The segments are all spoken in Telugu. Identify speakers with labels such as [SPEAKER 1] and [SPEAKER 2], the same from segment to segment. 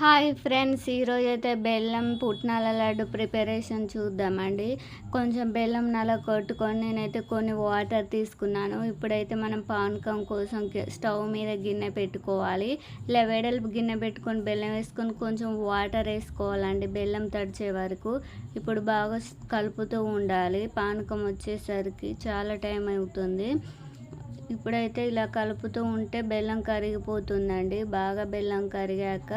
[SPEAKER 1] హాయ్ ఫ్రెండ్స్ ఈరోజు అయితే బెల్లం పుట్నాల లడ్డు ప్రిపరేషన్ చూద్దామండి. కొంచెం బెల్లం నల కొట్టుకొని నేనైతే కొన్ని వాటర్ తీసుకున్నాను. ఇప్పుడైతే మనం పానకం కోసం స్టవ్ మీద గిన్నె పెట్టుకోవాలి. ఇలా వెడల్పు గిన్నె పెట్టుకొని బెల్లం వేసుకొని కొంచెం వాటర్ వేసుకోవాలండి బెల్లం తడిచే వరకు. ఇప్పుడు బాగా కలుపుతూ ఉండాలి. పానకం వచ్చేసరికి చాలా టైం అవుతుంది. ఇప్పుడైతే ఇలా కలుపుతూ ఉంటే బెల్లం కరిగిపోతుందండి. బాగా బెల్లం కరిగాక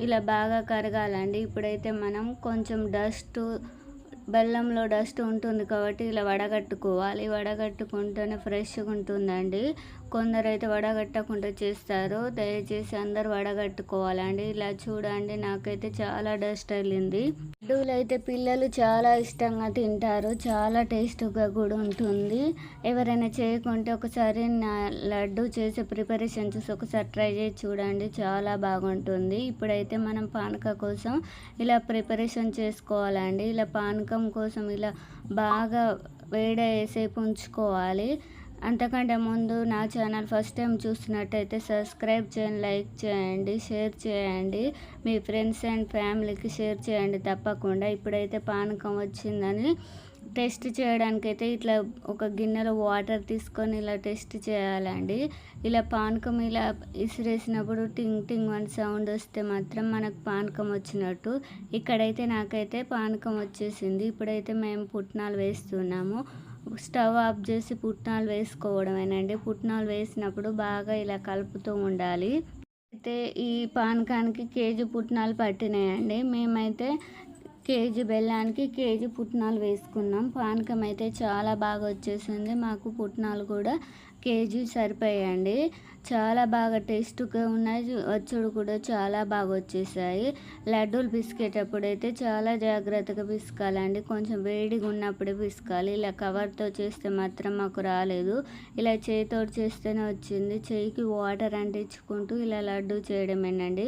[SPEAKER 1] ఇలా బాగా కరగాలండి. ఇప్పుడైతే మనం కొంచెం డస్ట్ బెల్లంలో డస్ట్ ఉంటుంది కాబట్టి ఇలా వడగట్టుకోవాలి. వడగట్టుకుంటేనే ఫ్రెష్గా ఉంటుందండి. కొందరైతే వడగట్టకుండా చేస్తారు. దయచేసి అందరు వడగట్టుకోవాలండి. ఇలా చూడండి నాకైతే చాలా డస్ట్ వెళ్ళింది. లడ్డూలు అయితే పిల్లలు చాలా ఇష్టంగా తింటారు. చాలా టేస్ట్గా కూడా ఉంటుంది. ఎవరైనా చేయకుంటే ఒకసారి నా లడ్డు చేసే ప్రిపరేషన్ చూసి ఒకసారి ట్రై చేసి చూడండి. చాలా బాగుంటుంది. ఇప్పుడైతే మనం పానక కోసం ఇలా ప్రిపరేషన్ చేసుకోవాలండి. ఇలా పానకం కోసం ఇలా బాగా వేడయ్యేసేపు ఉంచుకోవాలి. అంతకంటే ముందు నా ఛానల్ ఫస్ట్ టైం చూస్తున్నట్టయితే సబ్స్క్రైబ్ చేయండి లైక్ చేయండి షేర్ చేయండి. మీ ఫ్రెండ్స్ అండ్ ఫ్యామిలీకి షేర్ చేయండి తప్పకుండా. ఇప్పుడైతే పానకం వచ్చిందని టెస్ట్ చేయడానికైతే ఇట్లా ఒక గిన్నెలో వాటర్ తీసుకొని ఇలా టెస్ట్ చేయాలండి. ఇలా పానకం ఇలా ఇసిరేసినప్పుడు టింగ్ టింగ్ అని సౌండ్ వస్తే మాత్రం మనకు పానకం వచ్చినట్టు. ఇక్కడైతే నాకైతే పానకం వచ్చేసింది. ఇప్పుడైతే మేము పుట్నాలు వేస్తున్నాము. స్టవ్ ఆఫ్ చేసి పుట్నాలు వేసుకోవడమేనండి. పుట్నాలు వేసినప్పుడు బాగా ఇలా కలుపుతూ ఉండాలి. అయితే ఈ పానకానికి కేజీ పుట్నాలు పట్టినాయండి. మేమైతే కేజీ బెల్లానికి కేజీ పుట్నాలు వేసుకున్నాం. పానకం అయితే చాలా బాగా వచ్చేసింది. మాకు పుట్నాలు కూడా కేజీ సరిపోయాయండి. చాలా బాగా టేస్ట్గా ఉన్నాయి. వచ్చుడు కూడా చాలా బాగా వచ్చేసాయి. లడ్డూలు పిసికేటప్పుడు అయితే చాలా జాగ్రత్తగా పిసకాలండి కొంచెం వేడిగా ఉన్నప్పుడే పిసకాలి ఇలా కవర్తో చేస్తే మాత్రం మాకు రాలేదు. ఇలా చేతితో చేస్తేనే వచ్చింది. చేయికి వాటర్ అంటించుకుంటూ ఇలా లడ్డు చేయడమేనండి.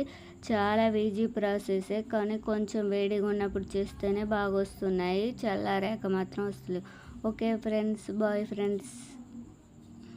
[SPEAKER 1] చాలా ఈజీ ప్రాసెసే. కానీ కొంచెం వేడిగా ఉన్నప్పుడు చేస్తేనే బాగా వస్తున్నాయి చల్లారాక మాత్రం వస్తుంది ఓకే ఫ్రెండ్స్. Bye friends.